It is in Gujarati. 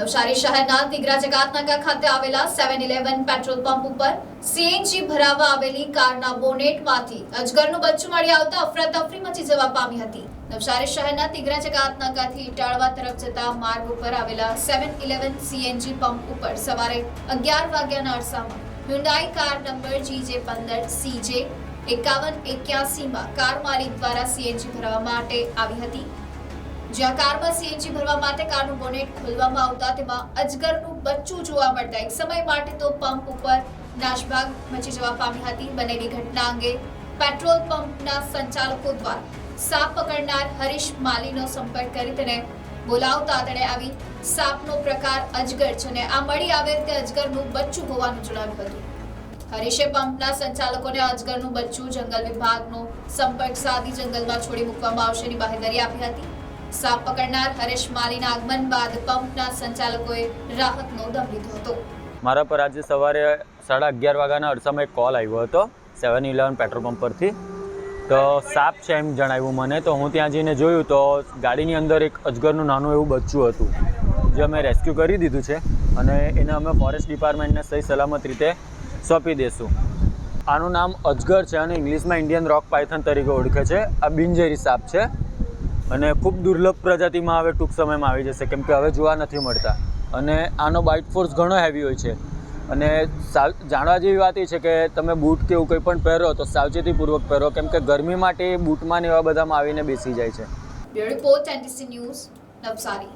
નવસારી શહેરના દિગરા જગાતનાકા ખાતે આવેલા સેવન ઇલેવન પેટ્રોલ પંપ ઉપર સીએનજી ભરાવવા આવેલી કારના બોનેટમાંથી અજગરનું બચ્ચું મળી આવતા અફરાતફરી મચી જવા પામી હતી. નવસારી શહેરના દિગરા જગાતનાકાથી ઇટાળવા તરફ જતા માર્ગ ઉપર આવેલા સેવન ઇલેવન સીએનજી પંપ ઉપર સવારે અગિયાર વાગ્યાના અરસામાં હ્યુન્ડાઈ કાર નંબર જીજે પંદર સીજે એકાવન એક્યાસીમાં કાર માલિક દ્વારા સીએનજી ભરવા માટે આવી હતી. જ્યાં કારમાં સીએનજી ભરવા માટે કારનું બોનેટ ખોલવામાં આવતા તેમાં અજગરનું બચ્ચું જોવા મળતા એક સમય માટે તો પંપ ઉપર નાશભાગ મચી જવા પામી હતી. બનેલી ઘટના અંગે પેટ્રોલ પંપના સંચાલકો દ્વારા સાપ પકડનાર હરીશ માલીનો સંપર્ક કરી તેને બોલાવતા તેણે આવી સાપનો પ્રકાર અજગર છે અને આ મળી આવે તે અજગરનું બચ્ચું હોવાનું જણાવ્યું હતું. હરીશે પંપના સંચાલકોને અજગરનું બચ્ચું જંગલ વિભાગનો સંપર્ક સાધી જંગલમાં છોડી મૂકવામાં આવશેની બાહેધરી આપી હતી. સાપ પકડનાર હરેશ માલીના આગમન બાદ પંપના સંચાલકોએ રાહતનો દમ લીધો હતો. મારા પર આજે સવારે સાડા અગિયાર વાગ્યાના અરસામાં એક કોલ આવ્યો હતો સેવન ઇલેવન પેટ્રોલ પંપ પરથી. તો સાપ છે એમ જણાવ્યું મને, તો હું ત્યાં જઈને જોયું તો ગાડીની અંદર એક અજગરનું નાનું એવું બચ્ચું હતું, જે અમે રેસ્ક્યુ કરી દીધું છે અને એને અમે ફોરેસ્ટ ડિપાર્ટમેન્ટને સહી સલામત રીતે સોંપી દઈશું આનું નામ અજગર છે અને ઇંગ્લિશમાં ઇન્ડિયન રોક પાયથન તરીકે ઓળખે છે. આ બિનજેરી સાપ છે. અને ખૂબ દુર્લભ પ્રજાતિમાં હવે ટૂંક સમયમાં આવી જશે, કેમ કે હવે જોવા નથી મળતા. અને આનો બાઇટ ફોર્સ ઘણો હેવી હોય છે. અને સાવ, જાણવા જેવી વાત એ છે કે તમે બૂટ કે એવું કંઈ પણ પહેરો તો સાવચેતીપૂર્વક પહેરો, કેમ કે ગરમી માટે બૂટમાં ને એવા બધામાં આવીને બેસી જાય છે. Bureau news Navsari.